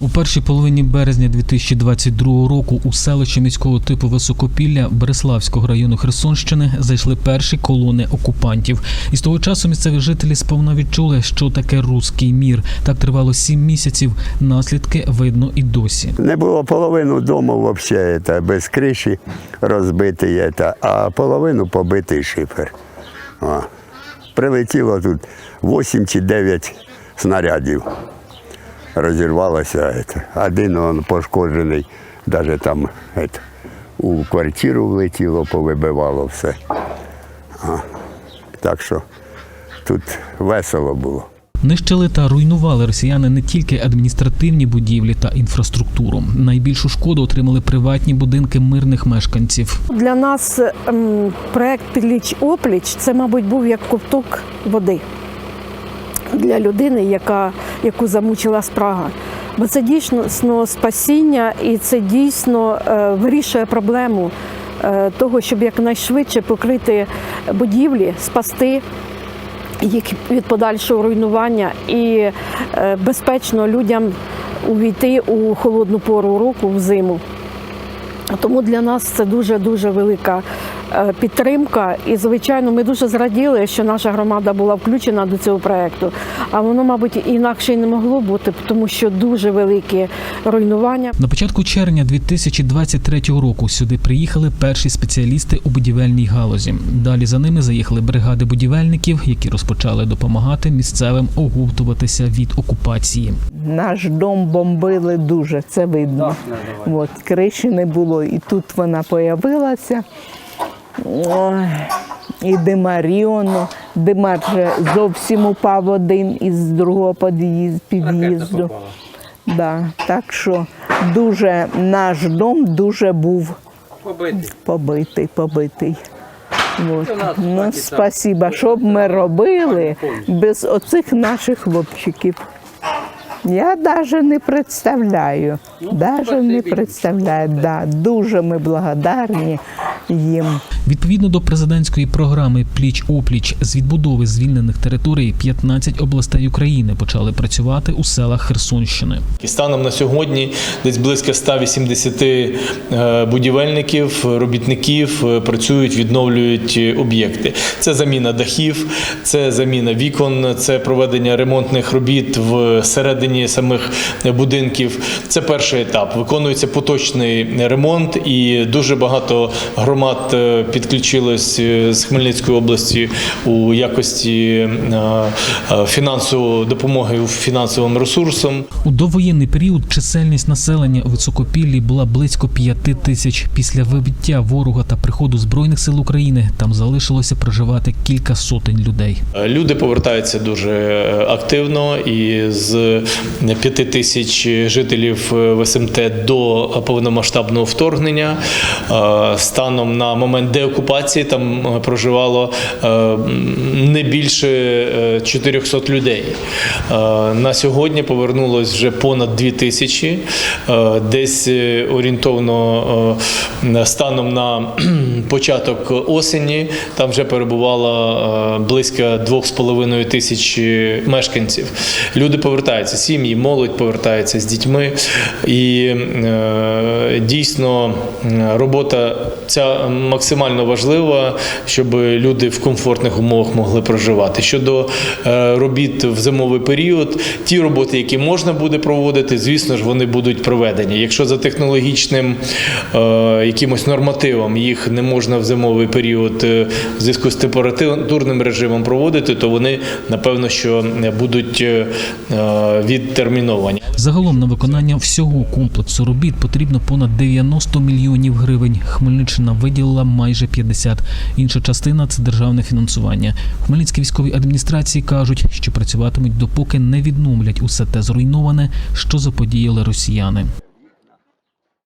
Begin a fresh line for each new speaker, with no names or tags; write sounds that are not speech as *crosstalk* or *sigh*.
У першій половині березня 2022 року у селище міського типу Високопілля Береславського району Херсонщини зайшли перші колони окупантів. І з того часу місцеві жителі сповна відчули, що таке руський мір. Так тривало сім місяців. Наслідки видно і досі.
Не було половину дому взагалі це, без криші розбитий, це, а половину побитий шифер. О. Прилетіло тут 8 чи 9 снарядів. Розірвалося. Один он пошкоджений, навіть там це, у квартиру влетіло, повибивало все. А. Так що тут весело було.
Нищили та руйнували росіяни не тільки адміністративні будівлі та інфраструктуру. Найбільшу шкоду отримали приватні будинки мирних мешканців.
Для нас ем, проект Пліч опліч це, мабуть, був як ковток води для людини, яка, яку замучила спрага. Бо це дійсно спасіння і це дійсно е, вирішує проблему е, того, щоб якнайшвидше покрити будівлі, спасти їх від подальшого руйнування і е, безпечно людям увійти у холодну пору року в зиму. Тому для нас це дуже дуже велика підтримка. І, звичайно, ми дуже зраділи, що наша громада була включена до цього проекту. А воно, мабуть, інакше й не могло бути, тому що дуже великі руйнування.
На початку червня 2023 року сюди приїхали перші спеціалісти у будівельній галузі. Далі за ними заїхали бригади будівельників, які розпочали допомагати місцевим оговтуватися від окупації.
Наш дом бомбили дуже, це видно. От, криші не було, і тут вона появилася. І димаріону. Димар вже зовсім упав один із другого під'їз- під'їзду. Да, так що дуже наш дом дуже був
Побитий.
побитий, побитий. От. Ну, спасіба, що б ми робили без оцих наших хлопчиків. Я навіть не представляю. Навіть не представляю. Да, дуже ми благодарні їм.
Відповідно до президентської програми Пліч опліч з відбудови звільнених територій 15 областей України почали працювати у селах Херсонщини.
І станом на сьогодні десь близько 180 е, будівельників, робітників е, працюють, відновлюють е, об'єкти. Це заміна дахів, це заміна вікон, це проведення ремонтних робіт в середині самих будинків. Це перший етап. Виконується поточний ремонт, і дуже багато громад е, підключилось е, з Хмельницької області у якості е, фінансової допомоги фінансовим ресурсам.
У довоєнний період чисельність населення у високопіллі була близько п'яти тисяч. Після вибиття ворога та приходу збройних сил України там залишилося проживати кілька сотень людей.
Люди повертаються дуже активно, і з п'яти тисяч жителів в СМТ до повномасштабного вторгнення е, станом на момент деокупації там е, проживало е, не більше е, 400 людей. Е, На сьогодні повернулось вже понад 2 тисячі, десь орієнтовно станом на *clears throat* початок осені там вже перебувало близько 2,5 тисяч мешканців. Люди повертаються, сім'ї, молодь повертається з дітьми. І дійсно робота ця максимально важлива, щоб люди в комфортних умовах могли проживати. Щодо е, робіт в зимовий період, ті роботи, які можна буде проводити, звісно ж, вони будуть проведені. Якщо за технологічним е, якимось нормативом їх не можна в зимовий період е, в зв'язку з температурним режимом проводити, то вони напевно що будуть відтерміновані.
Загалом на виконання всього комплексу робіт потрібно понад 90 мільйонів гривень. Хмельниччина виділила майже 50. Інша частина це державне фінансування. В Хмельницькій військовій адміністрації кажуть, що працюватимуть допоки не відновлять усе те зруйноване, що заподіяли росіяни.